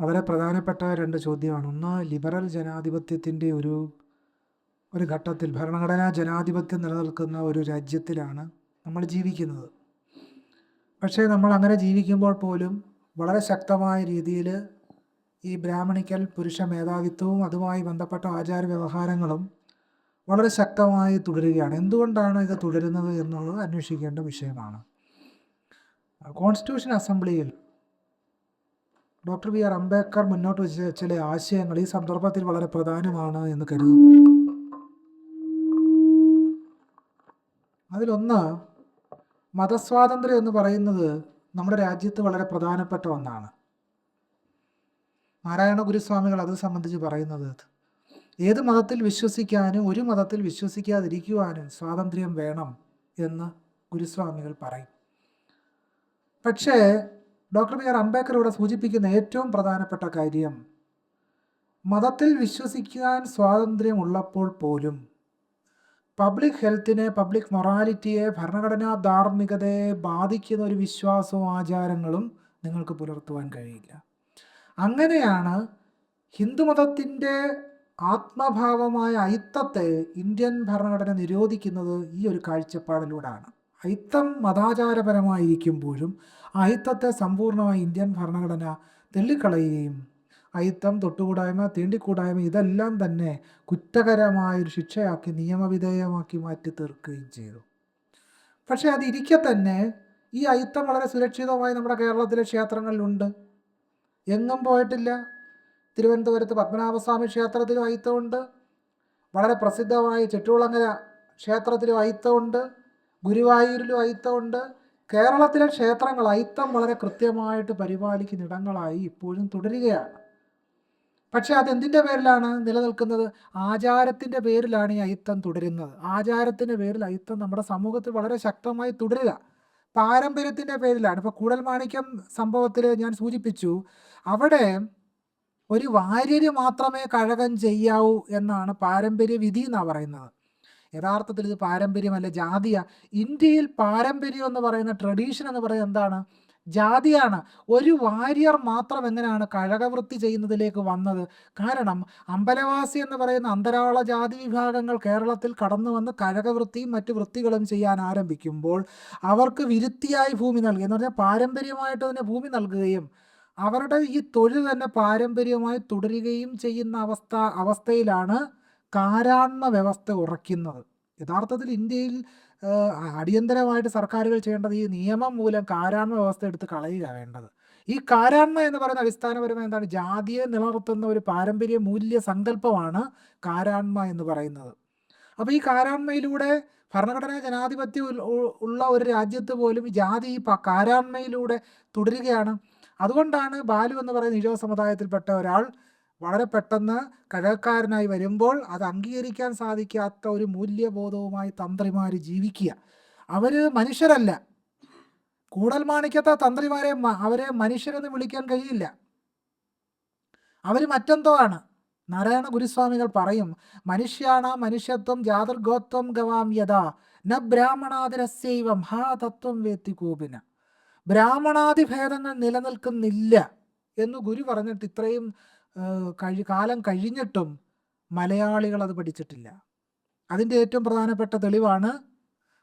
വളരെ പ്രധാനപ്പെട്ട രണ്ട് ചോദ്യമാണ്. ഒന്ന് ലിബറൽ ജനാധിപത്യത്തിന്റെ ഒരു ഒരു ഘട്ടത്തിൽ ഭരണഘടനാ ജനാധിപത്യം നിലനിൽക്കുന്ന ഒരു രാജ്യത്തിലാണ് നമ്മൾ ജീവിക്കുന്നത്. പക്ഷേ നമ്മൾ അങ്ങനെ ജീവിക്കുമ്പോൾ പോലും വളരെ ശക്തമായ രീതിയിൽ ഈ ബ്രാഹ്മണിക്കൽ പുരുഷ മേധാവിത്വവും അതുമായി ബന്ധപ്പെട്ട ആചാര വ്യവഹാരങ്ങളും വളരെ ശക്തമായി തുടരുകയാണ്. എന്തുകൊണ്ടാണ് ഇത് തുടരുന്നത് എന്നുള്ളത് അന്വേഷിക്കേണ്ട വിഷയമാണ്. കോൺസ്റ്റിറ്റ്യൂഷൻ അസംബ്ലിയിൽ ഡോക്ടർ ബി ആർ അംബേദ്കർ മുന്നോട്ട് വെച്ച ചില ആശയങ്ങൾ ഈ സന്ദർഭത്തിൽ വളരെ പ്രധാനമാണ് എന്ന് കരുതുന്നു. അതിലൊന്ന് മതസ്വാതന്ത്ര്യം എന്ന് പറയുന്നത് നമ്മുടെ രാജ്യത്ത് വളരെ പ്രധാനപ്പെട്ട ഒന്നാണ്. നാരായണ ഗുരുസ്വാമികൾ അത് സംബന്ധിച്ച് പറയുന്നത് ഏത് മതത്തിൽ വിശ്വസിക്കാനും ഒരു മതത്തിൽ വിശ്വസിക്കാതിരിക്കുവാനും സ്വാതന്ത്ര്യം വേണം എന്ന് ഗുരുസ്വാമികൾ പറയും. പക്ഷേ ഡോക്ടർ ബി ആർ അംബേദ്കർ ഇവിടെ സൂചിപ്പിക്കുന്ന ഏറ്റവും പ്രധാനപ്പെട്ട കാര്യം മതത്തിൽ വിശ്വസിക്കാൻ സ്വാതന്ത്ര്യം ഉള്ളപ്പോൾ പോലും പബ്ലിക് ഹെൽത്തിനെ പബ്ലിക് മൊറാലിറ്റിയെ ഭരണഘടനാ ധാർമ്മികതയെ ബാധിക്കുന്ന ഒരു വിശ്വാസവും ആചാരങ്ങളും നിങ്ങൾക്ക് പുലർത്തുവാൻ കഴിയില്ല. അങ്ങനെയാണ് ഹിന്ദുമതത്തിന്റെ ആത്മഭാവമായ അയിത്തത്തെ ഇന്ത്യൻ ഭരണഘടന നിരോധിക്കുന്നത് ഈ ഒരു കാഴ്ചപ്പാടിലൂടെയാണ്. അയിത്തം മതാചാരപരമായിരിക്കുമ്പോഴും അയിത്തത്തെ സമ്പൂർണമായി ഇന്ത്യൻ ഭരണഘടന തെള്ളിക്കളയുകയും അയിത്തം തൊട്ടുകൂടായ്മ തീണ്ടിക്കൂടായ്മ ഇതെല്ലാം തന്നെ കുറ്റകരമായൊരു ശിക്ഷയാക്കി നിയമവിധേയമാക്കി മാറ്റി തീർക്കുകയും ചെയ്തു. പക്ഷേ അതിരിക്കെ തന്നെ ഈ അയിത്തം വളരെ സുരക്ഷിതമായി നമ്മുടെ കേരളത്തിലെ ക്ഷേത്രങ്ങളിലുണ്ട്. എങ്ങും പോയിട്ടില്ല. തിരുവനന്തപുരത്ത് പത്മനാഭസ്വാമി ക്ഷേത്രത്തിലും അയിത്തമുണ്ട്. വളരെ പ്രസിദ്ധമായ ചെട്ടുകുളങ്ങര ക്ഷേത്രത്തിലും അയിത്തമുണ്ട്. ഗുരുവായൂരിലും അയിത്തമുണ്ട്. കേരളത്തിലെ ക്ഷേത്രങ്ങൾ അയിത്തം വളരെ കൃത്യമായിട്ട് പരിപാലിക്കുന്ന ഇടങ്ങളായി ഇപ്പോഴും തുടരുകയാണ്. പക്ഷേ അതെന്തിന്റെ പേരിലാണ് നിലനിൽക്കുന്നത്? ആചാരത്തിന്റെ പേരിലാണ് ഈ അയിത്തം തുടരുന്നത്. ആചാരത്തിന്റെ പേരിൽ അയിത്തം നമ്മുടെ സമൂഹത്തിൽ വളരെ ശക്തമായി തുടരുക. പാരമ്പര്യത്തിന്റെ പേരിലാണ്. ഇപ്പോൾ കൂടൽമാണിക്യം സംഭവത്തിൽ ഞാൻ സൂചിപ്പിച്ചു അവിടെ ഒരു വാര്യര് മാത്രമേ കഴകം ചെയ്യാവൂ എന്നാണ് പാരമ്പര്യ വിധി എന്നാണ് പറയുന്നത്. യഥാർത്ഥത്തിൽ ഇത് പാരമ്പര്യമല്ല. ജാതിയ. ഇന്ത്യയിൽ പാരമ്പര്യം എന്ന് പറയുന്ന ട്രഡീഷൻ എന്ന് പറയുന്നത് എന്താണ്? ജാതിയാണ്. ഒരു വാര്യർ മാത്രം എങ്ങനെയാണ് കഴകവൃത്തി ചെയ്യുന്നതിലേക്ക് വന്നത്? കാരണം അമ്പലവാസി എന്ന് പറയുന്ന അന്തരാള ജാതി വിഭാഗങ്ങൾ കേരളത്തിൽ കടന്നു വന്ന് കഴകവൃത്തിയും മറ്റു വൃത്തികളും ചെയ്യാൻ ആരംഭിക്കുമ്പോൾ അവർക്ക് വിരുത്തിയായി ഭൂമി നൽകി എന്ന് പറഞ്ഞാൽ പാരമ്പര്യമായിട്ട് തന്നെ ഭൂമി നൽകുകയും അവരുടെ ഈ തൊഴിൽ തന്നെ പാരമ്പര്യമായി തുടരുകയും ചെയ്യുന്ന അവസ്ഥ അവസ്ഥയിലാണ് കാരാണ്മ വ്യവസ്ഥ ഉറയ്ക്കുന്നത്. യഥാർത്ഥത്തിൽ ഇന്ത്യയിൽ അടിയന്തരമായിട്ട് സർക്കാരുകൾ ചെയ്യേണ്ടത് ഈ നിയമം മൂലം കാരാണ്മ വ്യവസ്ഥ എടുത്ത് കളയുക വേണ്ടത്. ഈ കാരാണ്മ എന്ന് പറയുന്ന അടിസ്ഥാനപരമായി എന്താണ്? ജാതിയെ നിലനിർത്തുന്ന ഒരു പാരമ്പര്യ മൂല്യ സങ്കല്പമാണ് കാരാണ്മ എന്ന് പറയുന്നത്. അപ്പോൾ ഈ കാരാണ്മയിലൂടെ ഭരണഘടനാ ജനാധിപത്യം ഉള്ള ഒരു രാജ്യത്ത് പോലും ജാതി ഈ കാരാണ്മയിലൂടെ തുടരുകയാണ്. അതുകൊണ്ടാണ് ബാലു എന്ന് പറയുന്ന നിജോ സമുദായത്തിൽപ്പെട്ട ഒരാൾ വളരെ പെട്ടെന്ന് കഴകക്കാരനായി വരുമ്പോൾ അത് അംഗീകരിക്കാൻ സാധിക്കാത്ത ഒരു മൂല്യബോധവുമായി തന്ത്രിമാർ ജീവിക്കുക. അവർ മനുഷ്യരല്ല. കൂടൽ മാണിക്കത്തെ തന്ത്രിമാരെ അവരെ മനുഷ്യരെന്ന് വിളിക്കാൻ കഴിയില്ല. അവർ മറ്റെന്തോ ആണ്. നാരായണ ഗുരുസ്വാമികൾ പറയും മനുഷ്യാണ മനുഷ്യത്വം ജാതർഗോത്വം ഗവാമ്യത ന ബ്രാഹ്മണാതിരസ്യവം ഹാ തത്വം വേത്തി കൂപിന. ബ്രാഹ്മണാതിഭേദങ്ങൾ നിലനിൽക്കുന്നില്ല എന്ന് ഗുരു പറഞ്ഞിട്ട് ഇത്രയും കഴി കാലം കഴിഞ്ഞിട്ടും മലയാളികൾ അത് പഠിച്ചിട്ടില്ല. അതിന്റെ ഏറ്റവും പ്രധാനപ്പെട്ട തെളിവാണ്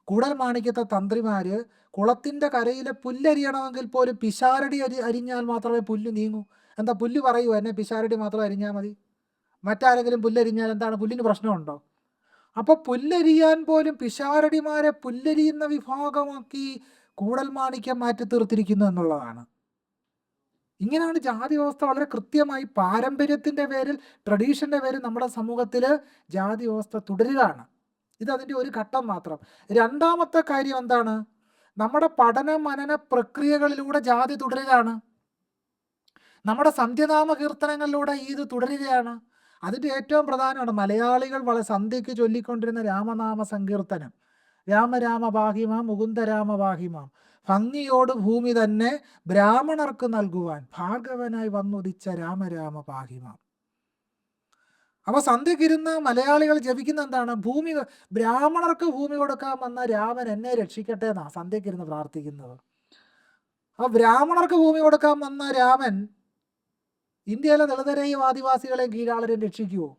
കൂടൽ മാണിക്യത്തെ തന്ത്രിമാർ കുളത്തിന്റെ കരയിലെ പുല്ലരിയണമെങ്കിൽ പോലും പിശാരടി അരി അരിഞ്ഞാൽ മാത്രമേ പുല്ല് നീങ്ങൂ. എന്താ പുല്ല് പറയൂ എന്നെ പിശാരടി മാത്രം അരിഞ്ഞാൽ മതി? മറ്റാരെങ്കിലും പുല്ലരിഞ്ഞാൽ എന്താണ് പുല്ലിന് പ്രശ്നമുണ്ടോ? അപ്പോൾ പുല്ലരിയാൻ പോലും പിശാരടിമാരെ പുല്ലരിയുന്ന വിഭാഗമാക്കി കൂടൽ മാണിക്യം മാറ്റി തീർത്തിരിക്കുന്നു എന്നുള്ളതാണ്. ഇങ്ങനെയാണ് ജാതി വ്യവസ്ഥ വളരെ കൃത്യമായി പാരമ്പര്യത്തിന്റെ പേരിൽ ട്രഡീഷന്റെ പേരിൽ നമ്മുടെ സമൂഹത്തിൽ ജാതി വ്യവസ്ഥ തുടരുകയാണ്. ഇത് അതിന്റെ ഒരു ഘട്ടം മാത്രം. രണ്ടാമത്തെ കാര്യം എന്താണ്? നമ്മുടെ പഠന മനന പ്രക്രിയകളിലൂടെ ജാതി തുടരുകയാണ്. നമ്മുടെ സന്ധ്യനാമ കീർത്തനങ്ങളിലൂടെ ഈ ഇത് തുടരുകയാണ്. അതിന്റെ ഏറ്റവും പ്രധാനമാണ് മലയാളികൾ വളരെ സന്ധ്യയ്ക്ക് ചൊല്ലിക്കൊണ്ടിരുന്ന രാമനാമ സങ്കീർത്തനം. രാമരാമ ബാഹിമാം മുകുന്ദരാമ ബാഹിമാം ഭംഗിയോട് ഭൂമി തന്നെ ബ്രാഹ്മണർക്ക് നൽകുവാൻ ഭാർഗവനായി വന്നുദിച്ച രാമരാമ പാഹിമ. അപ്പൊ സന്ധ്യക്കിരുന്ന് മലയാളികൾ ജപിക്കുന്ന എന്താണ്? ഭൂമി ബ്രാഹ്മണർക്ക് ഭൂമി കൊടുക്കാൻ വന്ന രാമൻ എന്നെ രക്ഷിക്കട്ടെ എന്നാ സന്ധ്യക്കിരുന്ന് പ്രാർത്ഥിക്കുന്നത്. അപ്പൊ ബ്രാഹ്മണർക്ക് ഭൂമി കൊടുക്കാൻ വന്ന രാമൻ ഇന്ത്യയിലെ ദളിതരെയും ആദിവാസികളെയും കീഴാളരെയും രക്ഷിക്കുമോ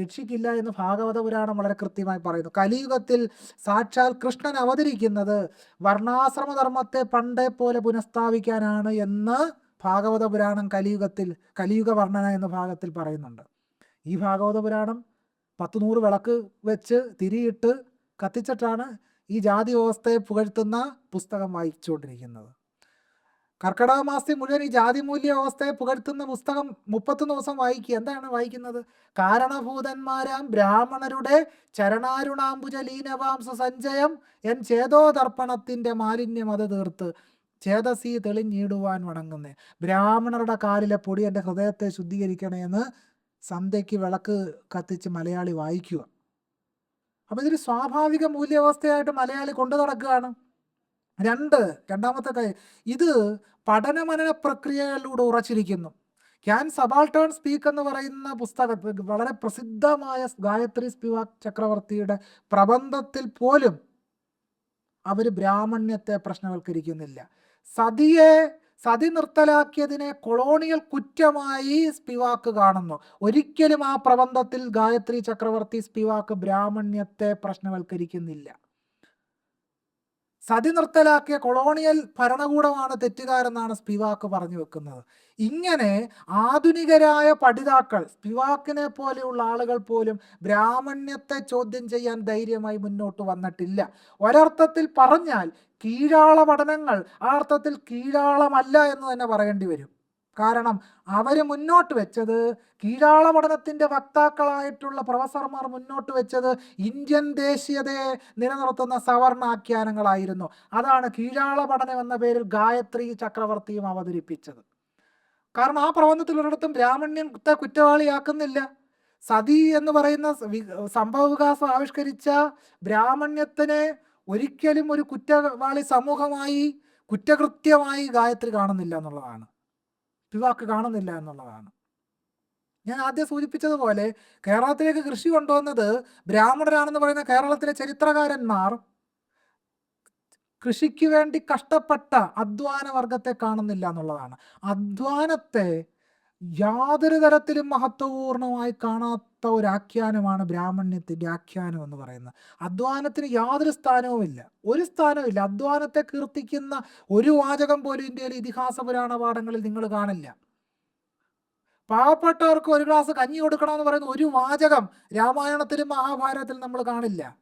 രക്ഷിക്കില്ല എന്ന് ഭാഗവത പുരാണം വളരെ കൃത്യമായി പറയുന്നു. കലിയുഗത്തിൽ സാക്ഷാൽ കൃഷ്ണൻ അവതരിക്കുന്നത് വർണാശ്രമ ധർമ്മത്തെ പണ്ടേ പോലെ പുനഃസ്ഥാപിക്കാനാണ് എന്ന് ഭാഗവത പുരാണം കലിയുഗത്തിൽ കലിയുഗ വർണന എന്ന ഭാഗത്തിൽ പറയുന്നുണ്ട്. ഈ ഭാഗവത പുരാണം പത്ത് നൂറ് വിളക്ക് വെച്ച് തിരിയിട്ട് കത്തിച്ചിട്ടാണ് ഈ ജാതി വ്യവസ്ഥയെ പുകഴ്ത്തുന്ന പുസ്തകം വായിച്ചുകൊണ്ടിരിക്കുന്നത്. കർക്കിടക മാസത്തിൽ മുഴുവൻ ഈ ജാതി മൂല്യ വ്യവസ്ഥയെ പുകഴ്ത്തുന്ന പുസ്തകം മുപ്പത്തൊന്ന് ദിവസം വായിക്കുക. എന്താണ് വായിക്കുന്നത്? കാരണഭൂതന്മാരാം ബ്രാഹ്മണരുടെ ചരണാരുണാംബുജ ലീനവാംസ സഞ്ചയം എൻ ചേതോതർപ്പണത്തിന്റെ മാലിന്യം അത് തീർത്ത് ചേതസി തെളിഞ്ഞിടുവാൻ വണങ്ങുന്നേ. ബ്രാഹ്മണരുടെ കാലിലെ പൊടി എന്റെ ഹൃദയത്തെ ശുദ്ധീകരിക്കണമെന്ന് സന്ധ്യയ്ക്ക് വിളക്ക് കത്തിച്ച് മലയാളി വായിക്കുക. അപ്പോൾ ഇതൊരു സ്വാഭാവിക മൂല്യവസ്ഥയായിട്ട് മലയാളി കൊണ്ടു നടക്കുകയാണ്. രണ്ട് രണ്ടാമത്തെ കാര്യം ഇത് പഠനമനന പ്രക്രിയകളിലൂടെ ഉറച്ചിരിക്കുന്നു. ക്യാൻ സബാൾട്ടേൺ സ്പീക്ക് എന്ന് പറയുന്ന പുസ്തകത്തിൽ വളരെ പ്രസിദ്ധമായ ഗായത്രി സ്പിവാക് ചക്രവർത്തിയുടെ പ്രബന്ധത്തിൽ പോലും അവർ ബ്രാഹ്മണ്യത്തെ പ്രശ്നവൽക്കരിക്കുന്നില്ല. സതിയെ സതി നിർത്തലാക്കിയതിനെ കൊളോണിയൽ കുറ്റമായി സ്പിവാക്ക് കാണുന്നു. ഒരിക്കലും ആ പ്രബന്ധത്തിൽ ഗായത്രി ചക്രവർത്തി സ്പിവാക്ക് ബ്രാഹ്മണ്യത്തെ പ്രശ്നവൽക്കരിക്കുന്നില്ല. സതി നിർത്തലാക്കിയ കൊളോണിയൽ ഭരണകൂടമാണ് തെറ്റുകാരെന്നാണ് സ്പിവാക്ക് പറഞ്ഞു വെക്കുന്നത്. ഇങ്ങനെ ആധുനികരായ പഠിതാക്കൾ സ്പിവാക്കിനെ പോലെയുള്ള ആളുകൾ പോലും ബ്രാഹ്മണ്യത്തെ ചോദ്യം ചെയ്യാൻ ധൈര്യമായി മുന്നോട്ട് വന്നിട്ടില്ല. ഒരർത്ഥത്തിൽ പറഞ്ഞാൽ കീഴാള പഠനങ്ങൾ ആ അർത്ഥത്തിൽ കീഴാളമല്ല എന്ന് തന്നെ പറയേണ്ടി വരും. കാരണം അവർ മുന്നോട്ട് വെച്ചത് കീഴാള പഠനത്തിന്റെ വക്താക്കളായിട്ടുള്ള പ്രൊഫസർമാർ മുന്നോട്ട് വെച്ചത് ഇന്ത്യൻ ദേശീയതയെ നിലനിർത്തുന്ന സവർണാഖ്യാനങ്ങളായിരുന്നു അതാണ് കീഴാള പഠനം എന്ന പേരിൽ ഗായത്രി ചക്രവർത്തിയും അവതരിപ്പിച്ചത്. കാരണം ആ പ്രബന്ധത്തിൽ ഒരിടത്തും ബ്രാഹ്മണ്യത്തെ കുറ്റവാളിയാക്കുന്നില്ല. സതി എന്ന് പറയുന്ന സംഭവ വികാസം ആവിഷ്കരിച്ച ബ്രാഹ്മണ്യത്തിനെ ഒരിക്കലും ഒരു കുറ്റവാളി സമൂഹമായി കുറ്റകൃത്യമായി ഗായത്രി കാണുന്നില്ല എന്നുള്ളതാണ്. പിവാക്ക് കാണുന്നില്ല എന്നുള്ളതാണ്. ഞാൻ ആദ്യം സൂചിപ്പിച്ചതുപോലെ കേരളത്തിലേക്ക് കൃഷി കൊണ്ടുവന്നത് ബ്രാഹ്മണരാണെന്ന് പറയുന്ന കേരളത്തിലെ ചരിത്രകാരന്മാർ കൃഷിക്ക് വേണ്ടി കഷ്ടപ്പെട്ട അധ്വാന വർഗത്തെ കാണുന്നില്ല എന്നുള്ളതാണ്. അധ്വാനത്തെ യാതൊരു തരത്തിലും മഹത്വപൂർണമായി കാണാത്ത ഒരു ആഖ്യാനമാണ് ബ്രാഹ്മണ്യത്തിന്റെ ആഖ്യാനം എന്ന് പറയുന്നത്. അധ്വാനത്തിന് യാതൊരു സ്ഥാനവുമില്ല. ഒരു സ്ഥാനവുമില്ല. അധ്വാനത്തെ കീർത്തിക്കുന്ന ഒരു വാചകം പോലും ഇന്ത്യയിലെ ഇതിഹാസ പുരാണ പാഠങ്ങളിൽ നിങ്ങൾ കാണില്ല. പാവപ്പെട്ടവർക്ക് ഒരു ഗ്ലാസ് കഞ്ഞി കൊടുക്കണമെന്ന് പറയുന്ന ഒരു വാചകം രാമായണത്തിലും മഹാഭാരതത്തിലും നമ്മൾ കാണില്ല.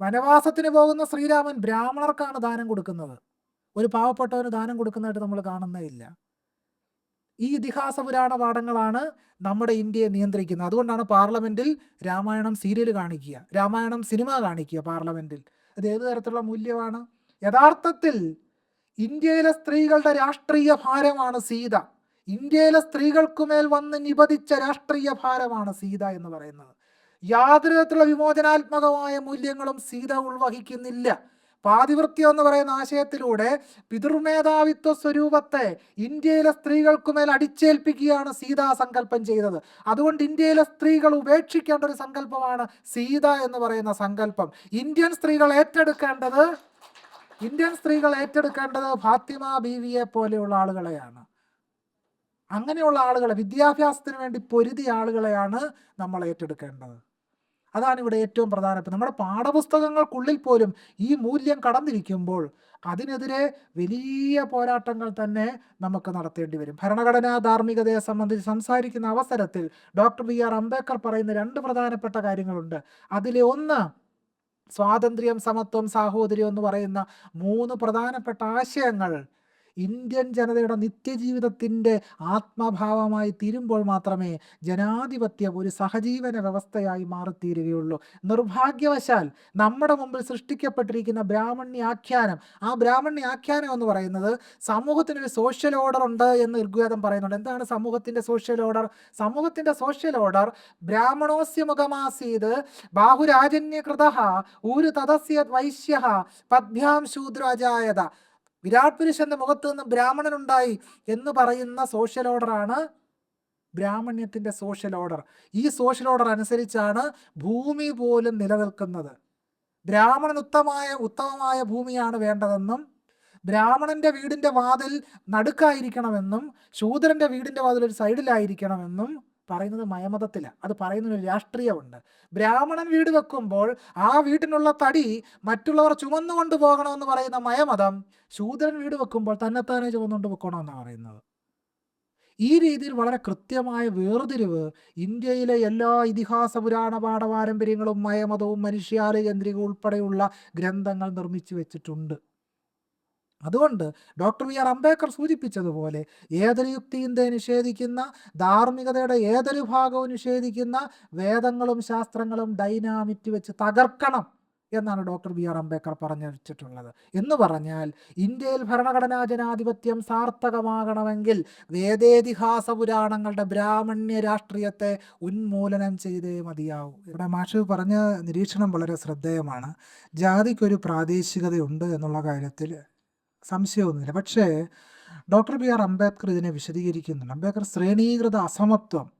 വനവാസത്തിന് പോകുന്ന ശ്രീരാമൻ ബ്രാഹ്മണർക്കാണ് ദാനം കൊടുക്കുന്നത്. ഒരു പാവപ്പെട്ടവന് ദാനം കൊടുക്കുന്നതായിട്ട് നമ്മൾ കാണുന്നതില്ല ഈ ഇതിഹാസ പുരാണ പാഠങ്ങളാണ് നമ്മുടെ ഇന്ത്യയെ നിയന്ത്രിക്കുന്നത്. അതുകൊണ്ടാണ് പാർലമെന്റിൽ രാമായണം സീരിയൽ കാണിക്കുക. രാമായണം സിനിമ കാണിക്കുക പാർലമെന്റിൽ. അത് ഏത് തരത്തിലുള്ള മൂല്യമാണ്? യഥാർത്ഥത്തിൽ ഇന്ത്യയിലെ സ്ത്രീകളുടെ രാഷ്ട്രീയ ഭാരമാണ് സീത. ഇന്ത്യയിലെ സ്ത്രീകൾക്കുമേൽ വന്ന് നിപതിച്ച രാഷ്ട്രീയ ഭാരമാണ് സീത എന്ന് പറയുന്നത്. യാതൊരു തരത്തിലുള്ള വിമോചനാത്മകമായ മൂല്യങ്ങളും സീത ഉൾവഹിക്കുന്നില്ല. പാതിവൃത്യം എന്ന് പറയുന്ന ആശയത്തിലൂടെ പിതൃമേധാവിത്വ സ്വരൂപത്തെ ഇന്ത്യയിലെ സ്ത്രീകൾക്കുമേൽ അടിച്ചേൽപ്പിക്കുകയാണ് സീതാ സങ്കല്പം ചെയ്തത്. അതുകൊണ്ട് ഇന്ത്യയിലെ സ്ത്രീകൾ ഉപേക്ഷിക്കേണ്ട ഒരു സങ്കല്പമാണ് സീത എന്ന് പറയുന്ന സങ്കല്പം. ഇന്ത്യൻ സ്ത്രീകൾ ഏറ്റെടുക്കേണ്ടത് ഇന്ത്യൻ സ്ത്രീകൾ ഏറ്റെടുക്കേണ്ടത് ഫാത്തിമ ബീവിയെ പോലെയുള്ള ആളുകളെയാണ്. അങ്ങനെയുള്ള ആളുകളെ വിദ്യാഭ്യാസത്തിന് വേണ്ടി പൊരുതിയ ആളുകളെയാണ് നമ്മൾ ഏറ്റെടുക്കേണ്ടത്. അതാണ് ഇവിടെ ഏറ്റവും പ്രധാനപ്പെട്ട നമ്മുടെ പാഠപുസ്തകങ്ങൾക്കുള്ളിൽ പോലും ഈ മൂല്യം കടന്നിരിക്കുമ്പോൾ അതിനെതിരെ വലിയ പോരാട്ടങ്ങൾ തന്നെ നമുക്ക് നടത്തേണ്ടി വരും. ഭരണഘടനാ ധാർമ്മികതയെ സംബന്ധിച്ച് സംസാരിക്കുന്ന അവസരത്തിൽ ഡോക്ടർ ബി ആർ അംബേദ്കർ പറയുന്ന രണ്ട് പ്രധാനപ്പെട്ട കാര്യങ്ങളുണ്ട്. അതിലെ ഒന്ന് സ്വാതന്ത്ര്യം സമത്വം സാഹോദര്യം എന്ന് പറയുന്ന മൂന്ന് പ്രധാനപ്പെട്ട ആശയങ്ങൾ ഇന്ത്യൻ ജനതയുടെ നിത്യജീവിതത്തിന്റെ ആത്മഭാവമായി തീരുമ്പോൾ മാത്രമേ ജനാധിപത്യം ഒരു സഹജീവന വ്യവസ്ഥയായി മാറിത്തീരുകയുള്ളൂ. നിർഭാഗ്യവശാൽ നമ്മുടെ മുമ്പിൽ സൃഷ്ടിക്കപ്പെട്ടിരിക്കുന്ന ബ്രാഹ്മണ്യ ആഖ്യാനം ആ ബ്രാഹ്മണ്യ ആഖ്യാനം എന്ന് പറയുന്നത് സമൂഹത്തിനൊരു സോഷ്യൽ ഓർഡർ ഉണ്ട് എന്ന് ഋഗ്വേദം പറയുന്നുണ്ട്. എന്താണ് സമൂഹത്തിന്റെ സോഷ്യൽ ഓർഡർ സമൂഹത്തിന്റെ സോഷ്യൽ ഓർഡർ ബ്രാഹ്മണോസ്യമുഖമാസീത് ബാഹുരാജന്യകൃത ഊരു തദസ്യ വൈശ്യ പദ്ഭ്യാം ശൂദ്രാജായത. വിരാട് പുരുഷന്റെ മുഖത്ത് നിന്ന് ബ്രാഹ്മണനുണ്ടായി എന്ന് പറയുന്ന സോഷ്യൽ ഓർഡറാണ് ബ്രാഹ്മണ്യത്തിന്റെ സോഷ്യൽ ഓർഡർ ഈ സോഷ്യൽ ഓർഡർ അനുസരിച്ചാണ് ഭൂമി പോലും നിലനിൽക്കുന്നത്. ബ്രാഹ്മണൻ ഉത്തമമായ ഉത്തമമായ ഭൂമിയാണ് വേണ്ടതെന്നും ബ്രാഹ്മണന്റെ വീടിന്റെ വാതിൽ നടുക്കായിരിക്കണമെന്നും ശൂദ്രന്റെ വീടിന്റെ വാതിൽ ഒരു സൈഡിലായിരിക്കണമെന്നും പറയുന്നത് മയമതത്തിലാണ് അത് പറയുന്ന രാഷ്ട്രീയമുണ്ട്. ബ്രാഹ്മണൻ വീട് വെക്കുമ്പോൾ ആ വീട്ടിനുള്ള തടി മറ്റുള്ളവർ ചുമന്നു കൊണ്ടുപോകണമെന്ന് പറയുന്ന മയമതം ശൂദ്രൻ വീട് വെക്കുമ്പോൾ തന്നെത്താനെ ചുമന്നുകൊണ്ട് വെക്കണമെന്നാണ് പറയുന്നത്. ഈ രീതിയിൽ വളരെ കൃത്യമായ വേർതിരിവ് ഇന്ത്യയിലെ എല്ലാ ഇതിഹാസ പുരാണ പാഠപാരമ്പര്യങ്ങളും മയമതവും മനുഷ്യാലയ കേന്ദ്രിക ഉൾപ്പെടെയുള്ള ഗ്രന്ഥങ്ങൾ നിർമ്മിച്ചു വെച്ചിട്ടുണ്ട്. അതുകൊണ്ട് ഡോക്ടർ വി ആർ അംബേദ്കർ സൂചിപ്പിച്ചതുപോലെ ഏതൊരു യുക്തിയിന്തെ നിഷേധിക്കുന്ന ധാർമ്മികതയുടെ ഏതൊരു ഭാഗവും നിഷേധിക്കുന്ന വേദങ്ങളും ശാസ്ത്രങ്ങളും ഡൈനാമിറ്റ് വെച്ച് തകർക്കണം എന്നാണ് ഡോക്ടർ ബി ആർ അംബേദ്കർ പറഞ്ഞു വെച്ചിട്ടുള്ളത്. എന്ന് പറഞ്ഞാൽ ഇന്ത്യയിൽ ഭരണഘടനാ ജനാധിപത്യം സാർത്ഥകമാകണമെങ്കിൽ വേദേതിഹാസ പുരാണങ്ങളുടെ ബ്രാഹ്മണ്യ രാഷ്ട്രീയത്തെ ഉന്മൂലനം ചെയ്തേ മതിയാവൂ. ഇവിടെ മാഷു പറഞ്ഞ നിരീക്ഷണം വളരെ ശ്രദ്ധേയമാണ്. ജാതിക്കൊരു പ്രാദേശികതയുണ്ട് എന്നുള്ള കാര്യത്തിൽ സംശയമൊന്നുമില്ല. പക്ഷേ ഡോക്ടർ ബി ആർ അംബേദ്കർ ഇതിനെ വിശദീകരിക്കുന്നുണ്ട്. അംബേദ്കർ ശ്രേണീകൃത അസമത്വം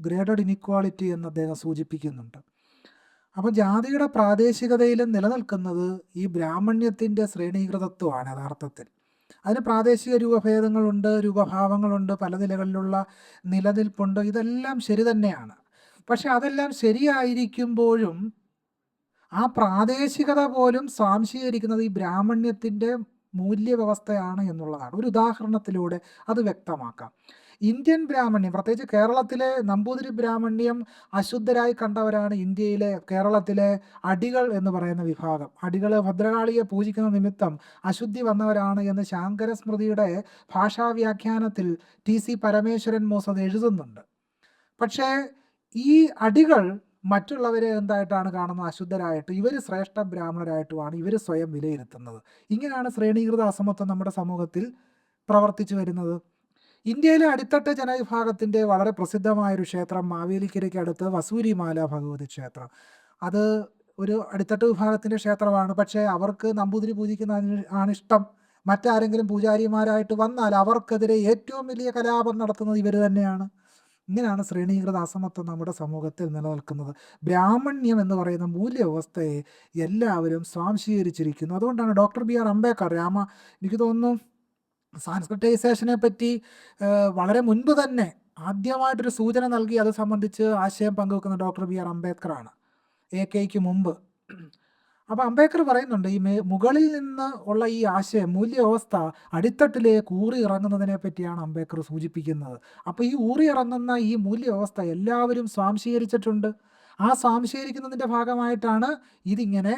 ഗ്രേഡഡ് ഇനിക്വാളിറ്റി എന്ന് അദ്ദേഹം സൂചിപ്പിക്കുന്നുണ്ട്. അപ്പോൾ ജാതിയുടെ പ്രാദേശികതയിലും നിലനിൽക്കുന്നത് ഈ ബ്രാഹ്മണ്യത്തിന്റെ ശ്രേണീകൃതത്വമാണ് യഥാർത്ഥത്തിൽ. അതിന് പ്രാദേശിക രൂപഭേദങ്ങളുണ്ട് രൂപഭാവങ്ങളുണ്ട് പല നിലകളിലുള്ള നിലനിൽപ്പുണ്ട്. ഇതെല്ലാം ശരി തന്നെയാണ്. പക്ഷെ അതെല്ലാം ശരിയായിരിക്കുമ്പോഴും ആ പ്രാദേശികത പോലും സ്വാംശീകരിക്കുന്നത് ഈ ബ്രാഹ്മണ്യത്തിന്റെ മൂല്യവ്യവസ്ഥയാണ് എന്നുള്ളതാണ്. ഒരു ഉദാഹരണത്തിലൂടെ അത് വ്യക്തമാക്കാം. ഇന്ത്യൻ ബ്രാഹ്മണ്യം പ്രത്യേകിച്ച് കേരളത്തിലെ നമ്പൂതിരി ബ്രാഹ്മണ്യം അശുദ്ധരായി കണ്ടവരാണ് ഇന്ത്യയിലെ കേരളത്തിലെ അടികൾ എന്ന് പറയുന്ന വിഭാഗം. അടികൾ ഭദ്രകാളിയെ പൂജിക്കുന്ന നിമിത്തം അശുദ്ധി വന്നവരാണ് എന്ന് ശാങ്കര സ്മൃതിയുടെ ഭാഷാവ്യാഖ്യാനത്തിൽ ടി സി പരമേശ്വരൻ മോസ് അത് എഴുതുന്നുണ്ട്. പക്ഷേ ഈ അടികൾ മറ്റുള്ളവരെ എന്തായിട്ടാണ് കാണുന്നത്? അശുദ്ധരായിട്ട്. ഇവർ ശ്രേഷ്ഠ ബ്രാഹ്മണരായിട്ടുമാണ്. ഇവർ സ്വയം വിലയിരുത്തുന്നത്. ഇങ്ങനെയാണ് ശ്രേണീകൃത അസമത്വം നമ്മുടെ സമൂഹത്തിൽ പ്രവർത്തിച്ചു വരുന്നത്. ഇന്ത്യയിലെ അടിത്തട്ട് ജനവിഭാഗത്തിന്റെ വളരെ പ്രസിദ്ധമായൊരു ക്ഷേത്രം മാവേലിക്കരയ്ക്ക് അടുത്ത് വസൂരിമാല ഭഗവതി ക്ഷേത്രം. അത് ഒരു അടിത്തട്ട് വിഭാഗത്തിന്റെ ക്ഷേത്രമാണ്. പക്ഷേ അവർക്ക് നമ്പൂതിരി പൂജിക്കുന്ന ആണിഷ്ടം മറ്റാരെങ്കിലും പൂജാരിമാരായിട്ട് വന്നാൽ അവർക്കെതിരെ ഏറ്റവും വലിയ കലാപം നടത്തുന്നത് ഇവർ തന്നെയാണ്. ഇങ്ങനെയാണ് ശ്രേണീകൃത അസമത്വം നമ്മുടെ സമൂഹത്തിൽ നിലനിൽക്കുന്നത്. ബ്രാഹ്മണ്യം എന്ന് പറയുന്ന മൂല്യവ്യവസ്ഥയെ എല്ലാവരും സ്വാംശീകരിച്ചിരിക്കുന്നു. അതുകൊണ്ടാണ് ഡോക്ടർ ബി ആർ അംബേദ്കർ രാമ എനിക്ക് തോന്നുന്നു സാൻസ്ക്രിറ്റൈസേഷനെ പറ്റി വളരെ മുൻപ് തന്നെ ആദ്യമായിട്ടൊരു സൂചന നൽകി അത് സംബന്ധിച്ച് ആശയം പങ്കുവെക്കുന്ന ഡോക്ടർ ബി ആർ അംബേദ്കറാണ്. എ കെയ്ക്ക് മുമ്പ്. അപ്പോൾ അംബേദ്കർ പറയുന്നുണ്ട് ഈ മുകളിൽ നിന്ന് ഉള്ള ഈ ആശയം മൂല്യവസ്ഥ അടിത്തട്ടിലേക്ക് ഊറി ഇറങ്ങുന്നതിനെ പറ്റിയാണ് അംബേദ്കർ സൂചിപ്പിക്കുന്നത്. അപ്പോൾ ഈ ഊറി ഇറങ്ങുന്ന ഈ മൂല്യവസ്ഥ എല്ലാവരും സ്വാംശീകരിച്ചിട്ടുണ്ട്. ആ സ്വാംശീകരിക്കുന്നതിന്റെ ഭാഗമായിട്ടാണ് ഇതിങ്ങനെ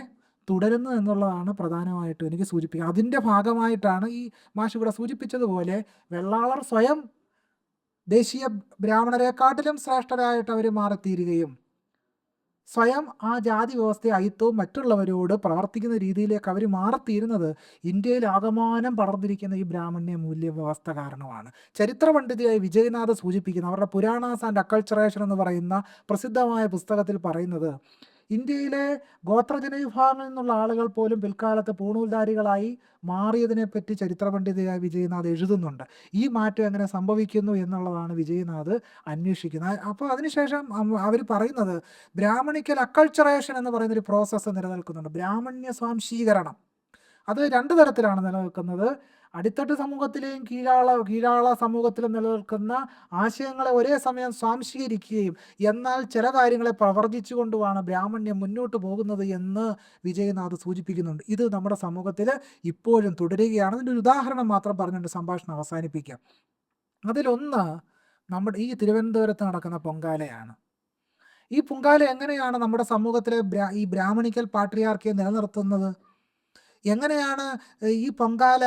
തുടരുന്നു എന്നുള്ളതാണ് പ്രധാനമായിട്ടും എനിക്ക് സൂചിപ്പിക്കുക അതിന്റെ ഭാഗമായിട്ടാണ് ഈ മാഷ് ഇവിടെ സൂചിപ്പിച്ചതുപോലെ വെള്ളാളർ സ്വയം ദേശീയ ബ്രാഹ്മണരെക്കാട്ടിലും ശ്രേഷ്ഠരായിട്ട് അവർ മാറിത്തീരുകയും സ്വയം ആ ജാതി വ്യവസ്ഥയെ അയിത്തവും മറ്റുള്ളവരോട് പ്രവർത്തിക്കുന്ന രീതിയിലേക്ക് അവർ മാറിത്തീരുന്നത് ഇന്ത്യയിൽ ആകമാനം പടർന്നിരിക്കുന്ന ഈ ബ്രാഹ്മണ്യ മൂല്യ വ്യവസ്ഥ കാരണമാണ്. ചരിത്ര പണ്ഡിതയായി വിജയനാഥ് സൂചിപ്പിക്കുന്ന. അവരുടെ പുരാണാസ് ആൻഡ് അക്കൾച്ചറേഷൻ എന്ന് പറയുന്ന പ്രസിദ്ധമായ പുസ്തകത്തിൽ പറയുന്നത് ഇന്ത്യയിലെ ഗോത്രജന വിഭാഗങ്ങളിൽ നിന്നുള്ള ആളുകൾ പോലും പിൽക്കാലത്ത് പൂണൂൽധാരികളായി മാറിയതിനെപ്പറ്റി ചരിത്ര പണ്ഡിതയായ വിജയനാഥ് എഴുതുന്നുണ്ട്. ഈ മാറ്റം എങ്ങനെ സംഭവിക്കുന്നു എന്നുള്ളതാണ് വിജയനാഥ് അന്വേഷിക്കുന്നത്. അപ്പോൾ അതിനുശേഷം അവർ പറയുന്നത് ബ്രാഹ്മണിക്കൽ അക്കൾച്ചറേഷൻ എന്ന് പറയുന്ന ഒരു പ്രോസസ്സ് നിലനിൽക്കുന്നുണ്ട്. ബ്രാഹ്മണ്യ സ്വാംശീകരണം. അത് രണ്ട് തരത്തിലാണ് നിലനിൽക്കുന്നത്. അടിത്തട്ട് സമൂഹത്തിലെയും കീഴാള കീഴാള സമൂഹത്തിലും നിലനിൽക്കുന്ന ആശയങ്ങളെ ഒരേ സമയം സ്വാംശീകരിക്കുകയും എന്നാൽ ചില കാര്യങ്ങളെ പ്രവർത്തിച്ചുകൊണ്ടുമാണ് ബ്രാഹ്മണ്യം മുന്നോട്ട് പോകുന്നത് എന്ന് വിജയനാഥ് സൂചിപ്പിക്കുന്നുണ്ട്. ഇത് നമ്മുടെ സമൂഹത്തിൽ ഇപ്പോഴും തുടരുകയാണ്. അതിന്റെ ഒരു ഉദാഹരണം മാത്രം പറഞ്ഞുകൊണ്ട് സംഭാഷണം അവസാനിപ്പിക്കാം. അതിലൊന്ന് നമ്മുടെ ഈ തിരുവനന്തപുരത്ത് നടക്കുന്ന പൊങ്കാലയാണ്. ഈ പൊങ്കാല എങ്ങനെയാണ് നമ്മുടെ സമൂഹത്തിലെ ഈ ബ്രാഹ്മണിക്കൽ പാട്രിയാർക്കിയെ നിലനിർത്തുന്നത്? എങ്ങനെയാണ് ഈ പൊങ്കാല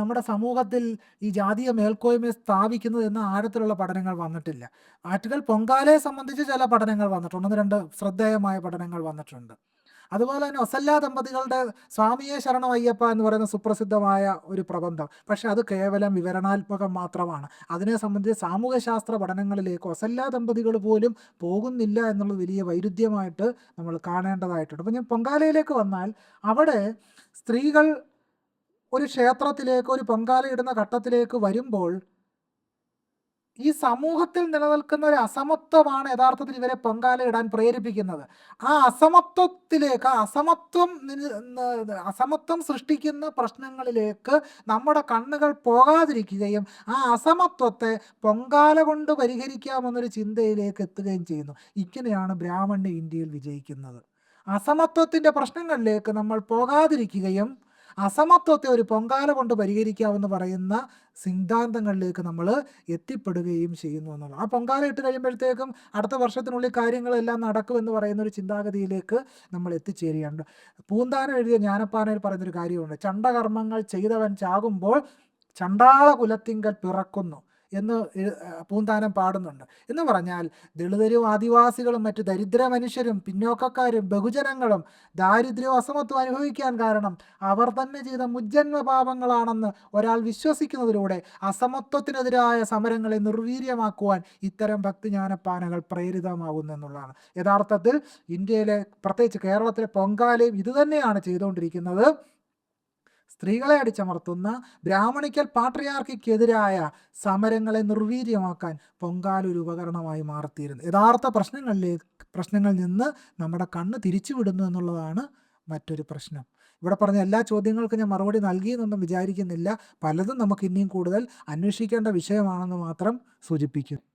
നമ്മുടെ സമൂഹത്തിൽ ഈ ജാതീയ മേൽക്കോയ്മയെ സ്ഥാപിക്കുന്നത് എന്ന ആഴത്തിലുള്ള പഠനങ്ങൾ വന്നിട്ടില്ല. ആറ്റുകൾ പൊങ്കാലയെ സംബന്ധിച്ച് ചില പഠനങ്ങൾ വന്നിട്ടുണ്ട്. ഒന്ന് രണ്ട് ശ്രദ്ധേയമായ പഠനങ്ങൾ വന്നിട്ടുണ്ട്. അതുപോലെ തന്നെ ഒസല്ല ദമ്പതികളുടെ സ്വാമിയെ ശരണം അയ്യപ്പ എന്ന് പറയുന്ന സുപ്രസിദ്ധമായ ഒരു പ്രബന്ധം. പക്ഷെ അത് കേവലം വിവരണാത്മകം മാത്രമാണ്. അതിനെ സംബന്ധിച്ച് സാമൂഹ്യശാസ്ത്ര പഠനങ്ങളിലേക്ക് ഒസല്ല ദമ്പതികൾ പോലും പോകുന്നില്ല എന്നുള്ള വലിയ വൈരുദ്ധ്യമായിട്ട് നമ്മൾ കാണേണ്ടതായിട്ടുണ്ട്. അപ്പം ഞാൻ പൊങ്കാലയിലേക്ക് വന്നാൽ അവിടെ സ്ത്രീകൾ ഒരു ക്ഷേത്രത്തിലേക്ക് ഒരു പൊങ്കാല ഇടുന്ന ഘട്ടത്തിലേക്ക് വരുമ്പോൾ ഈ സമൂഹത്തിൽ നിലനിൽക്കുന്ന ഒരു അസമത്വമാണ് യഥാർത്ഥത്തിൽ ഇവരെ പൊങ്കാലയിടാൻ പ്രേരിപ്പിക്കുന്നത്. ആ അസമത്വത്തിലേക്ക് ആ അസമത്വം അസമത്വം സൃഷ്ടിക്കുന്ന പ്രശ്നങ്ങളിലേക്ക് നമ്മുടെ കണ്ണുകൾ പോകാതിരിക്കുകയും ആ അസമത്വത്തെ പൊങ്കാല കൊണ്ട് പരിഹരിക്കാമെന്നൊരു ചിന്തയിലേക്ക് എത്തുകയും ചെയ്യുന്നു. ഇങ്ങനെയാണ് ബ്രാഹ്മണ്യ ഇന്ത്യയിൽ വിജയിക്കുന്നത്. അസമത്വത്തിന്റെ പ്രശ്നങ്ങളിലേക്ക് നമ്മൾ പോകാതിരിക്കുകയും അസമത്വത്തെ ഒരു പൊങ്കാല കൊണ്ട് പരിഹരിക്കാമെന്ന് പറയുന്ന സിദ്ധാന്തങ്ങളിലേക്ക് നമ്മൾ എത്തിപ്പെടുകയും ചെയ്യുന്നു എന്നുള്ളത് ആ പൊങ്കാല ഇട്ട് കഴിയുമ്പോഴത്തേക്കും അടുത്ത വർഷത്തിനുള്ളിൽ കാര്യങ്ങളെല്ലാം നടക്കുമെന്ന് പറയുന്ന ഒരു ചിന്താഗതിയിലേക്ക് നമ്മൾ എത്തിച്ചേരുകയുണ്ട് പൂന്താനം എഴുതിയ ജ്ഞാനപ്പാനയിൽ പറയുന്നൊരു കാര്യമുണ്ട്. ചണ്ടകർമ്മങ്ങൾ ചെയ്തവൻ ചാകുമ്പോൾ ചണ്ടാള കുലത്തിങ്കൽ പിറക്കുന്നു. എന്ന് പൂന്താനം പാടുന്നുണ്ട്. എന്ന് പറഞ്ഞാൽ ദളിതരും ആദിവാസികളും മറ്റ് ദരിദ്ര മനുഷ്യരും പിന്നോക്കക്കാരും ബഹുജനങ്ങളും ദാരിദ്ര്യവും അസമത്വം അനുഭവിക്കാൻ കാരണം അവർ തന്നെ ചെയ്ത മുജ്ജന്മ പാപങ്ങളാണെന്ന് ഒരാൾ വിശ്വസിക്കുന്നതിലൂടെ അസമത്വത്തിനെതിരായ സമരങ്ങളെ നിർവീര്യമാക്കുവാൻ ഇത്തരം ഭക്തിജ്ഞാനപ്പാനകൾ പ്രേരിതമാകുന്നു എന്നുള്ളതാണ്. യഥാർത്ഥത്തിൽ ഇന്ത്യയിലെ പ്രത്യേകിച്ച് കേരളത്തിലെ പൊങ്കാലയും ഇതുതന്നെയാണ് ചെയ്തുകൊണ്ടിരിക്കുന്നത്. സ്ത്രീകളെ അടിച്ചമർത്തുന്ന ബ്രാഹ്മണിക്കൽ പാട്രിയാർക്കിക്കെതിരായ സമരങ്ങളെ നിർവീര്യമാക്കാൻ പൊങ്കാല ഒരു ഉപകരണമായി മാറിത്തീരുന്നു. യഥാർത്ഥ പ്രശ്നങ്ങളിലേക്ക് പ്രശ്നങ്ങളിൽ നിന്ന് നമ്മുടെ കണ്ണ് തിരിച്ചുവിടുന്നു എന്നുള്ളതാണ് മറ്റൊരു പ്രശ്നം. ഇവിടെ പറഞ്ഞ എല്ലാ ചോദ്യങ്ങൾക്കും ഞാൻ മറുപടി നൽകിയെന്നൊന്നും വിചാരിക്കുന്നില്ല. പലതും നമുക്ക് ഇനിയും കൂടുതൽ അന്വേഷിക്കേണ്ട വിഷയമാണെന്ന് മാത്രം സൂചിപ്പിക്കും